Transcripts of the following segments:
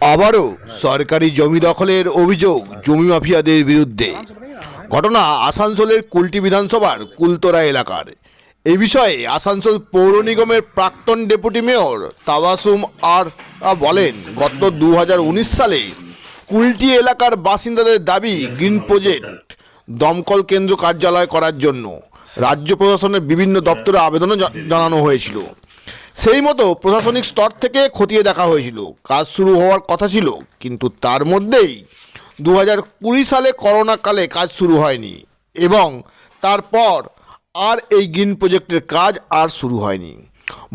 আবারও সরকারি জমি দখলের অভিযোগ জমি মাফিয়াদের বিরুদ্ধে। ঘটনা আসানসোলের কুলটি বিধানসভার কুলতরা এলাকার। এ বিষয়ে আসানসোল পৌর নিগমের প্রাক্তন ডেপুটি মেয়র তাবাসুম আর বলেন, গত দু হাজার উনিশ সালে কুলটি এলাকার বাসিন্দাদের দাবি গ্রিন প্রজেক্ট দমকল কেন্দ্র কার্যালয় করার জন্য। রাজ্য প্রশাসনের বিভিন্ন দপ্তরে আবেদনও জানানো হয়েছিল। সেই মতো প্রশাসনিক স্তর থেকে খতিয়ে দেখা হয়েছিল। কাজ শুরু হওয়ার কথা ছিল, কিন্তু তার মধ্যেই দু কুড়ি সালে করোনাকালে কাজ শুরু হয়নি এবং তারপর আর এই গ্রিন প্রজেক্টের কাজ আর শুরু হয়নি।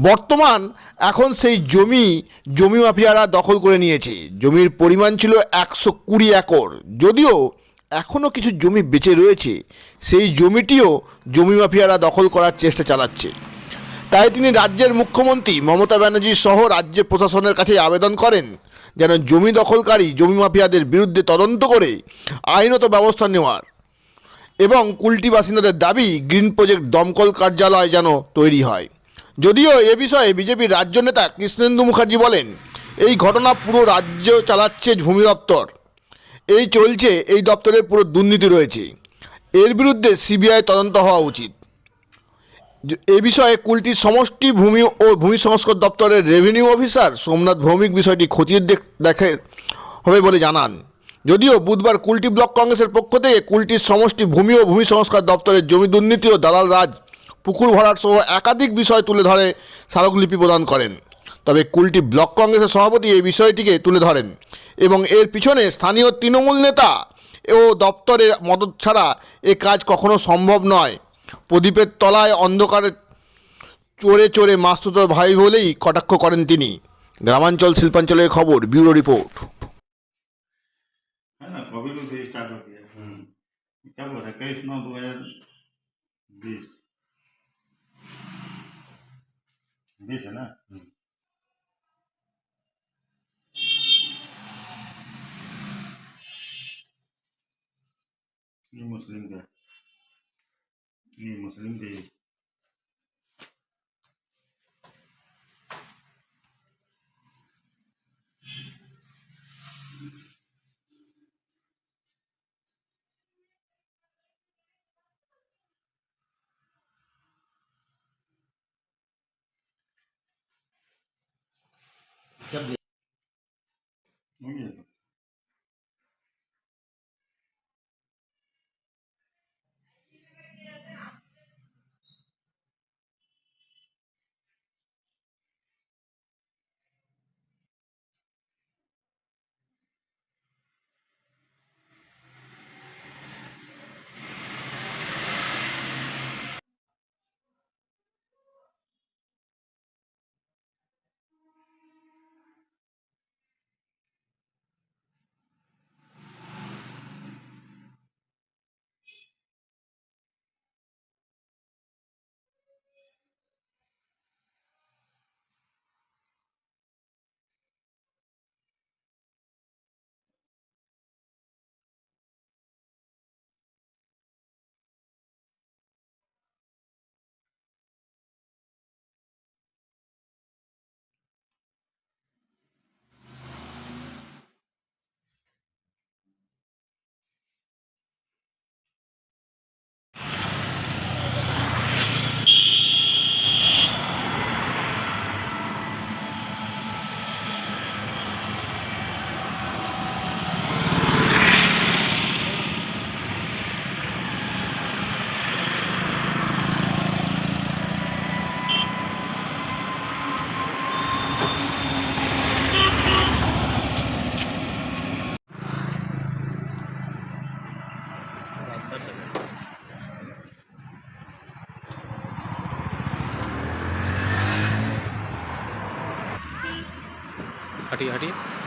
বর্তমান এখন সেই জমি জমি মাফিয়ারা দখল করে নিয়েছে। জমির পরিমাণ ছিল একশো কুড়ি একর। যদিও এখনও কিছু জমি বেঁচে রয়েছে, সেই জমিটিও জমি মাফিয়ারা দখল করার চেষ্টা চালাচ্ছে। তাই তিনি রাজ্যের মুখ্যমন্ত্রী মমতা ব্যানার্জি সহ রাজ্য প্রশাসনের কাছে আবেদন করেন যেন জমি দখলকারী, জমি মাফিয়াদের বিরুদ্ধে তদন্ত করে আইনত ব্যবস্থা নেওয়ার। এবং কুলটি বাসিন্দাদের দাবি, গ্রিন প্রজেক্ট দমকল কার্যালয় যেন তৈরি হয়। যদিও এ বিষয়ে বিজেপির রাজ্য নেতা কৃষ্ণেন্দু মুখার্জি বলেন, এই ঘটনা পুরো রাজ্য চালাচ্ছে ভূমি দপ্তর। এই চলছে, এই দপ্তরের পুরো দুর্নীতি রয়েছে। এর বিরুদ্ধে সিবিআই তদন্ত হওয়া উচিত। এ বিষয়ে কুলটির সমষ্টি ভূমি ও ভূমি সংস্কার দপ্তরের রেভিনিউ অফিসার সোমনাথ ভৌমিক বিষয়টি খতিয়ে দেখ- হবে বলে জানান। যদিও বুধবার কুলটি ব্লক কংগ্রেসের পক্ষ থেকে কুলটির সমষ্টি ভূমি ও ভূমি সংস্কার দপ্তরের জমি দুর্নীতি ও দালাল রাজ, পুকুর ভরাট সহ একাধিক বিষয় তুলে ধরে স্মারকলিপি প্রদান করেন। তবে কুলটি ব্লক কংগ্রেসের সভাপতি এই বিষয়টিকে তুলে ধরেন এবং এর পিছনে স্থানীয় তৃণমূল নেতা ও দপ্তরের মদত ছাড়া এ কাজ কখনো সম্ভব নয়। প্রদীপের তলায় অন্ধকারে চোরে চোরে মাস্তুত ভাই বলেই কটাক্ষ করেন তিনি গ্রামাঞ্চল শিল্পাঞ্চলের খবর ব্যুরো রিপোর্ট है ना कोविड से स्टार्ट हो गया कब हो रहा है इक्कीस नौ दो हजार बीस बीस है ना ये मुस्लिम का ये मुस्लिम का ये हटिए हटिए।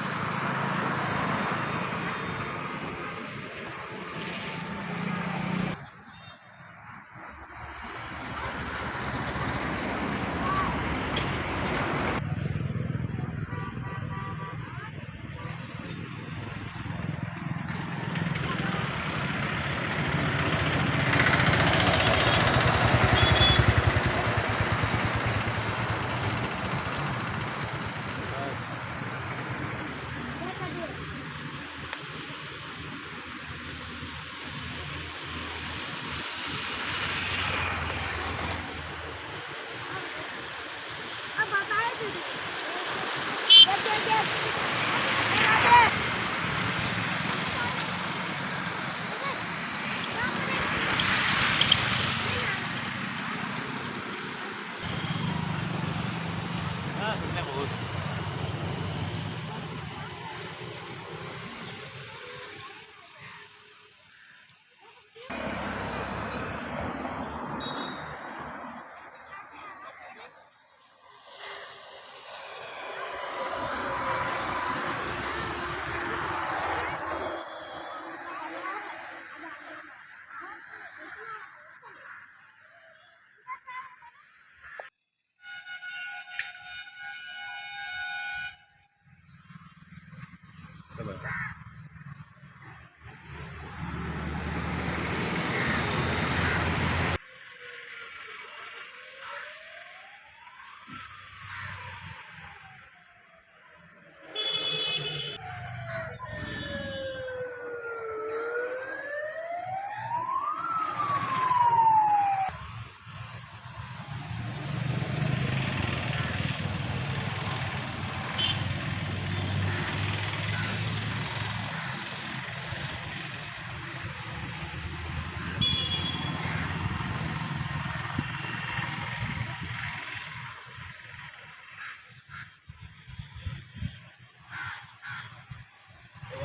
是吧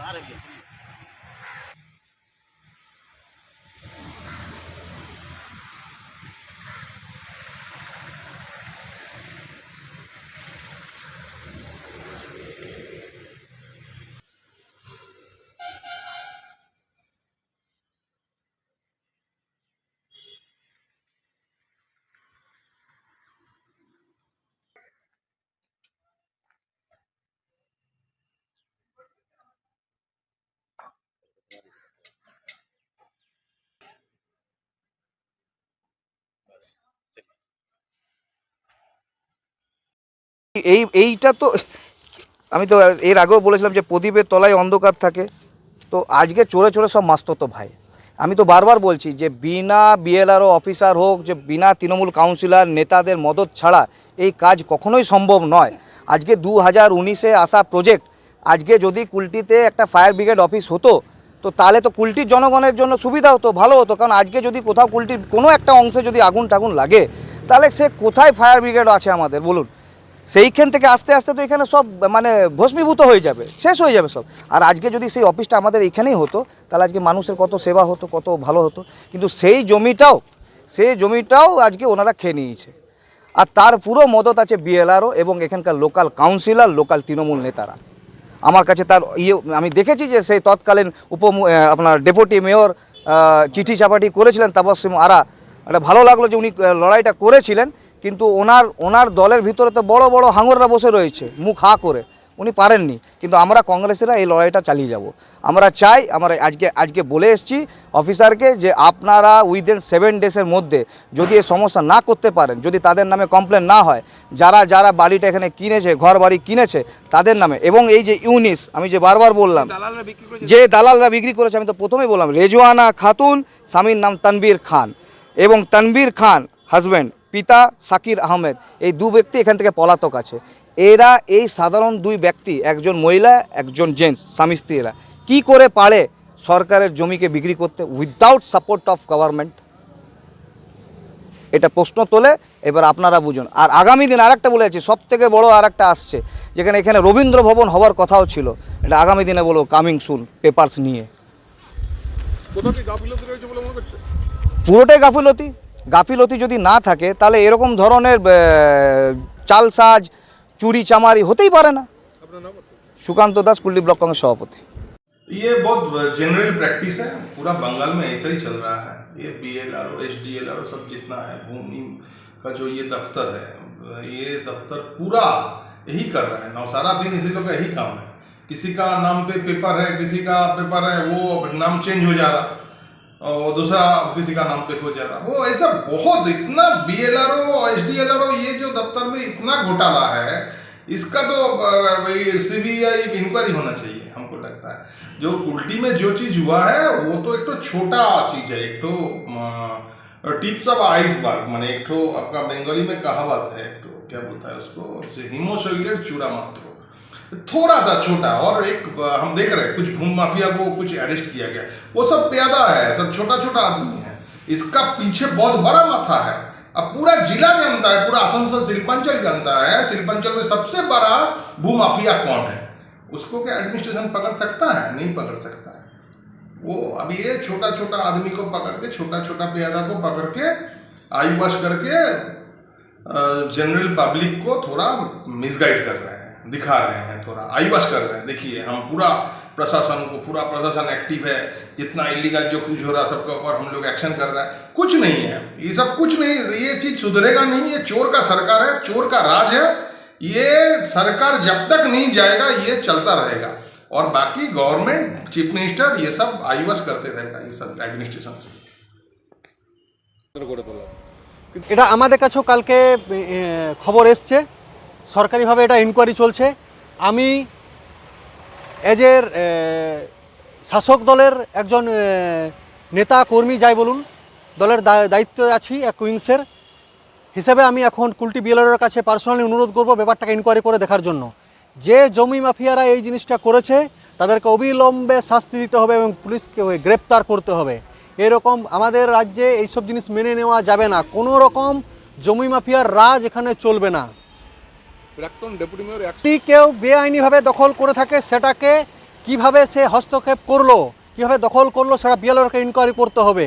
আরও গেছে এই, এইটা তো, আমি তো এর আগেও বলেছিলাম যে প্রদীপের তলায় অন্ধকার থাকে। তো আজকে চোরে চোরে সব মাস্তত ভাই। আমি তো বারবার বলছি যে বিনা বিএলআরও অফিসার হোক, যে বিনা তৃণমূল কাউন্সিলর, নেতাদের মদত ছাড়া এই কাজ কখনোই সম্ভব নয়। আজকে দু হাজার উনিশে আসা প্রজেক্ট আজকে যদি কুলটিতে একটা ফায়ার ব্রিগেড অফিস হতো, তো তাহলে তো কুলটির জনগণের জন্য সুবিধা হতো, ভালো হতো। কারণ আজকে যদি কোথাও কুলটির কোনো একটা অংশে যদি আগুন টাগুন লাগে, তাহলে সে কোথায় ফায়ার ব্রিগেড আছে আমাদের? বলুন। সেইখান থেকে আস্তে আস্তে তো এখানে সব মানে ভস্মীভূত হয়ে যাবে, শেষ হয়ে যাবে সব। আর আজকে যদি সেই অফিসটা আমাদের এখানেই হতো, তাহলে আজকে মানুষের কত সেবা হতো, কত ভালো হতো। কিন্তু সেই জমিটাও সেই জমিটাও আজকে ওনারা খেয়ে নিয়েছে। আর তার পুরো মদত আছে বিএলআরও এবং এখানকার লোকাল কাউন্সিলর, লোকাল তৃণমূল নেতারা। আমার কাছে তার ইয়ে আমি দেখেছি যে সেই তৎকালীন উপ আপনার ডেপুটি মেয়র চিঠি চাপাটি করেছিলেন তাপসিম আরা। এটা ভালো লাগল যে উনি লড়াইটা করেছিলেন। কিন্তু ওনার ওনার দলের ভিতরে তো বড় বড় হাঙররা বসে রয়েছে মুখ হা করে। উনি পারেননি কিন্তু আমরা কংগ্রেসেরা এই লড়াইটা চালিয়ে যাব। আমরা চাই আমরা আজকে আজকে বলে এসেছি অফিসারকে যে আপনারা উইদিন সেভেন ডেসের মধ্যে যদি এই সমস্যা না করতে পারেন যদি তাদের নামে কমপ্লেন না হয় যারা যারা বাড়িটা এখানে কিনেছে ঘর বাড়ি কিনেছে তাদের নামে এবং এই যে ইউনিস আমি যে বারবার বললাম যে দালালরা বিক্রি করেছে আমি তো প্রথমেই বললাম রেজওয়ানা খাতুন স্বামীর নাম তানবীর খান এবং তানবীর খান হাজব্যান্ড পিতা সাকির আহমেদ এই দু ব্যক্তি এখান থেকে পলাতক আছে। এরা এই সাধারণ দুই ব্যক্তি একজন মহিলা একজন জেন্টস স্বামী স্ত্রীরা কী করে পারে সরকারের জমিকে বিক্রি করতে উইদাউট সাপোর্ট অফ গভর্নমেন্ট এটা প্রশ্ন তোলে এবার আপনারা বুঝুন। আর আগামী দিন আরেকটা বলে যাচ্ছি সব থেকে বড় আরেকটা আসছে যেখানে এখানে রবীন্দ্র ভবন হওয়ার কথাও ছিল। এটা আগামী দিনে বলো কামিং সুন পেপার্স নিয়ে। বলে পুরোটাই গাফিলতি। গাফিলতি যদি না থাকে তাহলে এরকম ধরনের আহ, চালসাজ চুরি চামারি হতেই পারে না আপনার নাম সুকান্ত দাস কুল্লি ব্লক কংগ্রেস সভাপতি ये बहुत जनरल प्रैक्टिस है पूरा बंगाल में ऐसा ही चल रहा है ये B L R S D L R सब जितना है भूमि का जो ये दफ्तर है ये दफ्तर पूरा यही कर रहा है नौ सारा दिन इसी लोग का यही काम है किसी का नाम पे पेपर है किसी का पेपर है वो नाम चेंज हो जा रहा और दूसरा किसी का नाम पे हो जा रहा वो ऐसा बहुत इतना B L R O S D L R O, ये जो दफ्तर में इतना घोटाला है, इसका तो सी बी आई इंक्वायरी होना चाहिए, हमको लगता है। जो उल्टी में जो चीज़ हुआ है, वो तो एक तो छोटा चीज़ है, एक तो टिप्स ऑफ़ आइस आइसबर्ग, मैंने एक तो आपका बंगाली में कहावत है, एक तो क्या बोलता है उसको? हिमोसोइलेट चूड़ा मात्र। थोड़ा सा छोटा, और एक हम देख रहे हैं, कुछ भूम माफिया को कुछ अरेस्ट किया गया। वो सब प्यादा है, सब छोटा छोटा आदमी है। इसका पीछे बहुत बड़ा माथा है। अब पूरा जिला जानता है, पूरा आसनसोल शिल्पांचल जानता है। शिल्पांचल में सबसे बड़ा भू माफिया कौन है? उसको क्या एडमिनिस्ट्रेशन पकड़ सकता है? नहीं पकड़ सकता है। वो अब ये छोटा छोटा आदमी को पकड़ के छोटा छोटा प्यादा को पकड़ के आई वॉश करके जनरल पब्लिक को थोड़ा मिसगाइड कर रहा हैं। दिखा रहे हैं थोड़ा आई वॉश कर रहे हैं देखिए हम पूरा प्रशासन को पूरा प्रशासन एक्टिव है जितना इलीगल जो कुछ हो रहा है सबके ऊपर हम लोग एक्शन कर रहे हैं कुछ नहीं है ये सब कुछ नहीं ये चीज सुधरेगा नहीं ये चोर का सरकार है चोर का राज है ये सरकार जब तक नहीं जाएगा ये चलता रहेगा और बाकी गवर्नमेंट चीफ मिनिस्टर ये सब आईवस करते रहेगा ये सब एडमिनिस्ट्रेशन से গড়ে তোলা এটা আমাদের কাছেও কালকে এ, খবর এসছে সরকারিভাবে এটা ইনকোয়ারি চলছে। আমি এজের এ, শাসক দলের একজন নেতা কর্মী যাই বলুন দলের দায়িত্বে আছি এক উইংসের হিসেবে আমি এখন কুলটি বিএলআরের কাছে পার্সোনালি অনুরোধ করব ব্যাপারটাকে ইনকোয়ারি করে দেখার জন্য। যে জমি মাফিয়ারা এই জিনিসটা করেছে তাদেরকে অবিলম্বে শাস্তি দিতে হবে এবং পুলিশকে গ্রেপ্তার করতে হবে। এরকম আমাদের রাজ্যে এইসব জিনিস মেনে নেওয়া যাবে না। কোনো রকম জমি মাফিয়ার রাজ এখানে চলবে না। প্রাক্তন কেউ বেআইনিভাবে দখল করে থাকে সেটাকে কীভাবে সে হস্তক্ষেপ করল, কীভাবে দখল করল সেটা বিএলআরকে ইনকোয়ারি করতে হবে।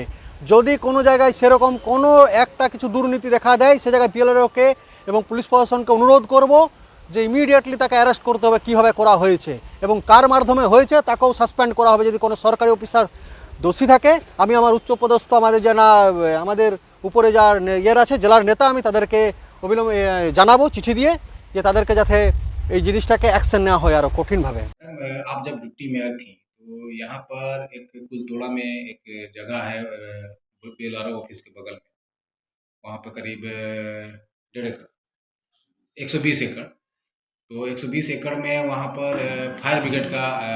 যদি কোনো জায়গায় সেরকম কোনো একটা কিছু দুর্নীতি দেখা দেয়, সে জায়গায় বিএলআরকে এবং পুলিশ প্রশাসনকে অনুরোধ করব যে ইমিডিয়েটলি তাকে অ্যারেস্ট করতে হবে কীভাবে করা হয়েছে এবং কার মাধ্যমে হয়েছে তাকেও সাসপেন্ড করা হবে যদি কোনো সরকারি অফিসার দোষী থাকে। আমি আমার উচ্চপদস্থ আমাদের যারা আমাদের উপরে যার ইয়ের আছে, জেলার নেতা, আমি তাদেরকে অবিলম্বে জানাব, চিঠি দিয়ে। যে তাদেরকে যাতে এই জিনিসটাকে অ্যাকশন নেওয়া হয় আরও কঠিনভাবে मैम, आप जब डिप्टी मेयर थी तो यहाँ पर एक कुलतोड़ा में एक जगह है बेलारो ऑफिस के बगल में वहाँ पर करीब अ, डेढ़ एकड़ 120 एकड़ तो 120 एकड़ में वहाँ पर अ, फायर ब्रिगेड का अ,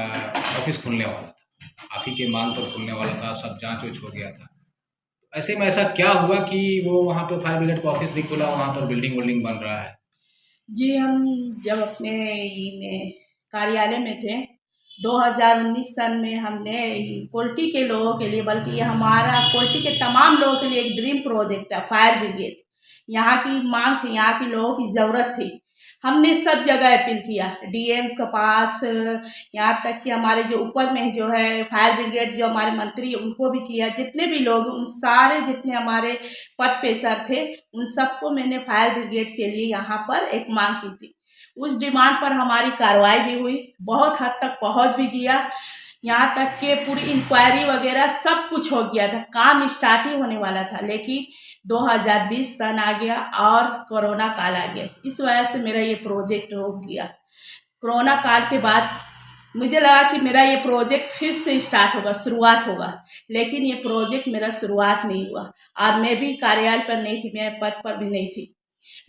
ऑफिस खुलने वाला था आप ही के मांग पर खुलने वाला था सब जांच उच हो गया था ऐसे में ऐसा क्या हुआ कि वो वहाँ पे फायर ब्रिगेड का ऑफिस नहीं खुला वहाँ पर बिल्डिंग विल्डिंग बन रहा है जी, हम जब अपने कार्यालय में थे 2019 सन में हमने कोल्टी के लोगों के लिए, बल्कि ये हमारा कोल्टी के तमाम लोगों के लिए एक ड्रीम प्रोजेक्ट है फायर ब्रिगेड। यहाँ की मांग थी, यहाँ के लोगों की ज़रूरत थी। हमने सब जगह अपील किया डीएम के पास, यहाँ तक कि हमारे जो ऊपर में जो है फायर ब्रिगेड जो हमारे मंत्री, उनको भी किया। जितने भी लोग, उन सारे जितने हमारे पद पे सर थे, उन सबको मैंने फायर ब्रिगेड के लिए यहाँ पर एक मांग की थी। उस डिमांड पर हमारी कार्रवाई भी हुई, बहुत हद तक पहुँच भी गया। यहाँ तक के पूरी इंक्वायरी वगैरह सब कुछ हो गया था, काम स्टार्ट ही होने वाला था। लेकिन 2020 सन आ गया और कोरोना काल आ गया। इस वजह से मेरा ये प्रोजेक्ट रुक गया। कोरोना काल के बाद मुझे लगा कि मेरा ये प्रोजेक्ट फिर से स्टार्ट होगा, शुरुआत होगा, लेकिन ये प्रोजेक्ट मेरा शुरुआत नहीं हुआ और मैं भी कार्यालय पर नहीं थी, मैं पद पर भी नहीं थी।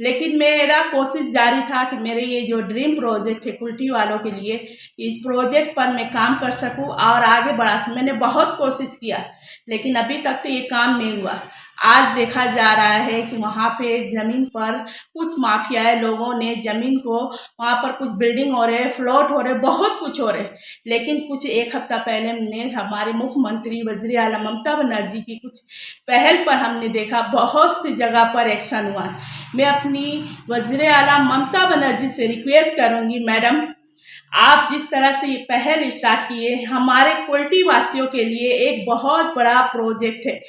लेकिन मेरा कोशिश जारी था कि मेरे ये जो ड्रीम प्रोजेक्ट है कुल्टी वालों के लिए, इस प्रोजेक्ट पर मैं काम कर सकूँ और आगे बढ़ा सकूँ। मैंने बहुत कोशिश किया, लेकिन अभी तक तो ये काम नहीं हुआ। आज देखा जा रहा है कि वहाँ पे ज़मीन पर कुछ माफियाए लोगों ने ज़मीन को वहाँ पर कुछ बिल्डिंग हो रहे फ्लोट हो रहे, बहुत कुछ हो रहे। लेकिन कुछ एक हफ़्ता पहले हमने, हमारे मुख्यमंत्री वज़ी आला ममता बनर्जी की कुछ पहल पर हमने देखा, बहुत सी जगह पर एक्शन हुआ। मैं अपनी वज़ी आला ममता बनर्जी से रिक्वेस्ट करूँगी, मैडम, आप जिस तरह से ये पहल स्टार्ट किए, हमारे कोल्टी वासियों के लिए एक बहुत बड़ा प्रोजेक्ट है।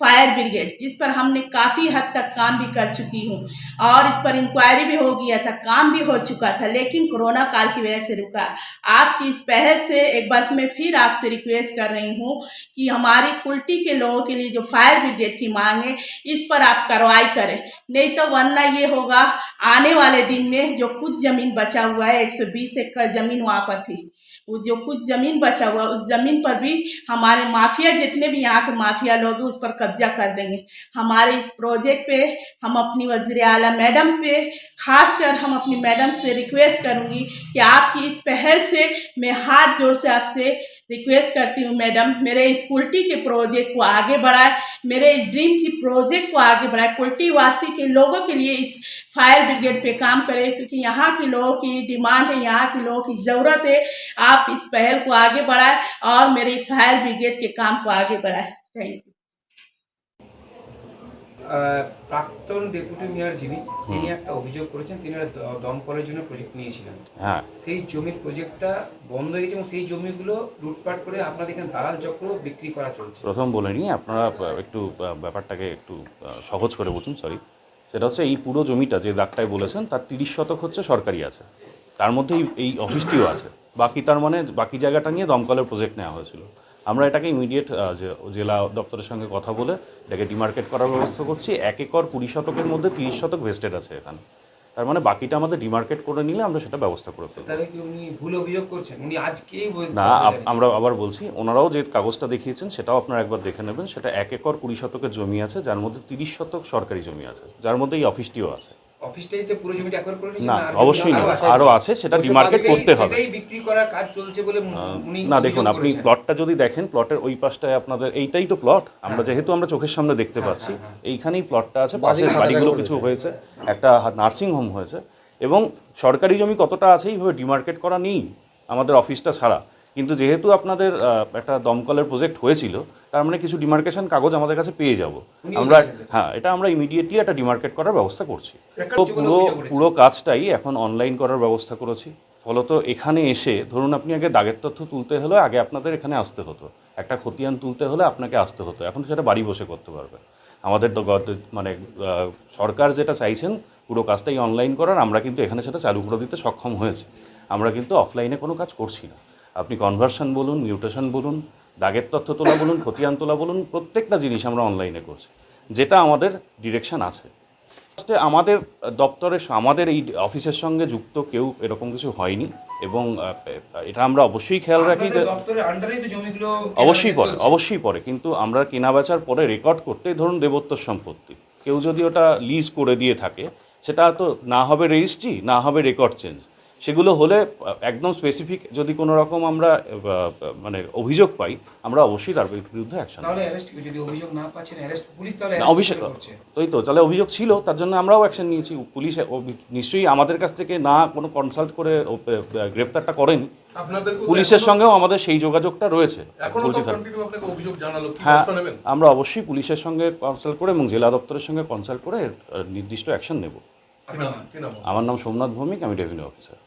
फायर ब्रिगेड, जिस पर हमने काफ़ी हद तक काम भी कर चुकी हूँ। और इस पर इंक्वायरी भी हो गया था काम भी हो चुका था, लेकिन कोरोना काल की वजह से रुका। आपकी इस पहल से एक बार मैं फिर आपसे रिक्वेस्ट कर रही हूँ कि हमारी कुल्टी के लोगों के लिए जो फायर ब्रिगेड की मांग है इस पर आप कार्रवाई करें। नहीं तो वरना ये होगा, आने वाले दिन में जो कुछ ज़मीन बचा हुआ है 120 एकड़ ज़मीन वहाँ पर थी। वो जो कुछ ज़मीन बचा हुआ उस ज़मीन पर भी हमारे माफिया, जितने भी यहाँ के माफिया लोग हैं, उस पर कब्जा कर देंगे। हमारे इस प्रोजेक्ट पे हम अपनी वज़ीर अला मैडम पे ख़ास कर हम अपनी मैडम से रिक्वेस्ट करूँगी कि आपकी इस पहल से मैं हाथ ज़ोर से आपसे रिक्वेस्ट करती हूँ, मैडम, मेरे इस कुल्टी के प्रोजेक्ट को आगे बढ़ाए। मेरे इस ड्रीम की प्रोजेक्ट को आगे बढ़ाए। कुल्टी वासी के लोगों के लिए इस फायर ब्रिगेड पे काम करें, क्योंकि यहाँ के लोगों की डिमांड है, यहाँ के लोगों की ज़रूरत है। आप इस पहल को आगे बढ़ाएँ और मेरे इस फायर ब्रिगेड के काम को आगे बढ़ाएँ। Thank you. প্রাক্তন ডেপুটি মেয়র যিনি তিনি একটা অভিযোগ করেছেন তিনি দমকলের জন্য প্রজেক্ট নিয়েছিলেন। হ্যাঁ। সেই জমির প্রজেক্টটা বন্ধ হয়ে গেছে এবং সেই জমিগুলো লুটপাট করে আপনাদের এখানে দালাল চক্র বিক্রি করা চলছে। প্রথম বলে নিই আপনারা একটু ব্যাপারটাকে একটু সহজ করে বুঝুন সরি সেটা হচ্ছে এই পুরো জমিটা যে দাগটায় বলেছেন তার তিরিশ শতক হচ্ছে সরকারি আছে। তার মধ্যে এই অফিসটিও আছে। বাকি তার মানে বাকি জায়গাটা নিয়ে দমকলের প্রজেক্ট নেওয়া হয়েছিল। আমরা এটাকে ইমিডিয়েট জেলা দপ্তরের সঙ্গে কথা বলে এটাকে ডিমার্কেট করার ব্যবস্থা করছি। এক একর কুড়ি শতকের মধ্যে তিরিশ শতক ভেস্টেড আছে এখানে। তার মানে বাকিটা আমাদের ডিমার্কেট করে নিলে আমরা সেটা ব্যবস্থা করে ফেলব। তাহলে কি উনি ভুল অভিযোগ করছেন? উনি আজকেই না আমরা আবার বলছি ওনারাও যে কাগজটা দেখিয়েছেন সেটাও আপনারা একবার দেখে নেবেন। সেটা এক একর কুড়ি শতকের জমি আছে যার মধ্যে তিরিশ শতক সরকারি জমি আছে যার মধ্যে এই অফিসটিও আছে। না অবশ্যই না? আরও আছে। সেটা ডিমার্কেট করতে হবে। সেটাই বিক্রি করার কাজ চলছে বলে উনি না দেখুন আপনি প্লটটা যদি দেখেন প্লটের ওই পাশটায় আপনাদের এইটাই তো প্লট আমরা হ্যাঁ। যেহেতু আমরা চোখের সামনে দেখতে পাচ্ছি এইখানেই প্লটটা আছে পাশের বাড়িগুলো কিছু হয়েছে একটা নার্সিং হোম হয়েছে এবং সরকারি জমি কতটা আছে এইভাবে ডিমার্কেট করা নেই আমাদের অফিসটা ছাড়া। কিন্তু যেহেতু আপনাদের একটা দমকলের প্রজেক্ট হয়েছিল তার মানে কিছু ডিমার্কেশন কাগজ আমাদের কাছে পেয়ে যাব। আমরা হ্যাঁ এটা আমরা ইমিডিয়েটলি একটা ডিমার্কেট করার ব্যবস্থা করছি। তো পুরো পুরো কাজটাই এখন অনলাইন করার ব্যবস্থা করেছি। ফলত এখানে এসে ধরুন আপনি আগে দাগের তথ্য তুলতে হলে আগে আপনাদের এখানে আসতে হতো। একটা খতিয়ান তুলতে হলে আপনাকে আসতে হতো। এখন সেটা বাড়ি বসে করতে পারবে। আমাদের তো মানে সরকার যেটা চাইছেন পুরো কাজটাই অনলাইন করার আমরা কিন্তু এখানে সেটা চালু করে দিতে সক্ষম হয়েছে। আমরা কিন্তু অফলাইনে কোনো কাজ করছি না। আপনি কনভার্সন বলুন মিউটেশন বলুন দাগের তথ্য তোলা বলুন খতিয়ান তোলা বলুন প্রত্যেকটা জিনিস আমরা অনলাইনে করছি যেটা আমাদের ডিরেকশন আছে। ফার্স্টে আমাদের দপ্তরের আমাদের এই অফিসের সঙ্গে যুক্ত কেউ এরকম কিছু হয়নি এবং এটা আমরা অবশ্যই খেয়াল রাখি যে অবশ্যই পরে অবশ্যই পরে কিন্তু আমরা কেনা বেচার পরে রেকর্ড করতে ধরুন দেবোত্তর সম্পত্তি কেউ যদি ওটা লিজ করে দিয়ে থাকে সেটা তো না হবে রেজিস্ট্রি না হবে রেকর্ড চেঞ্জ সেগুলো হলে একদম স্পেসিফিক যদি কোনো রকম আমরা মানে অভিযোগ পাই আমরা অবশ্যই তার বিরুদ্ধে অ্যাকশন তাহলে অভিযোগ না পাচ্ছেন অ্যারেস্ট পুলিশ তাহলে না, arrest অভিষেক ওই তো তাহলে অভিযোগ ছিল তার জন্য আমরাও অ্যাকশন নিয়েছি। পুলিশ নিশ্চয়ই আমাদের কাছ থেকে না কোনো কনসাল্ট করে গ্রেফতারটা করেনি। পুলিশের সঙ্গেও আমাদের সেই যোগাযোগটা রয়েছে হ্যাঁ আমরা অবশ্যই পুলিশের সঙ্গে কনসাল্ট করে এবং জেলা দপ্তরের সঙ্গে কনসাল্ট করে নির্দিষ্ট অ্যাকশন নেব। আমার নাম সোমনাথ ভৌমিক আমি রেভিনিউ অফিসার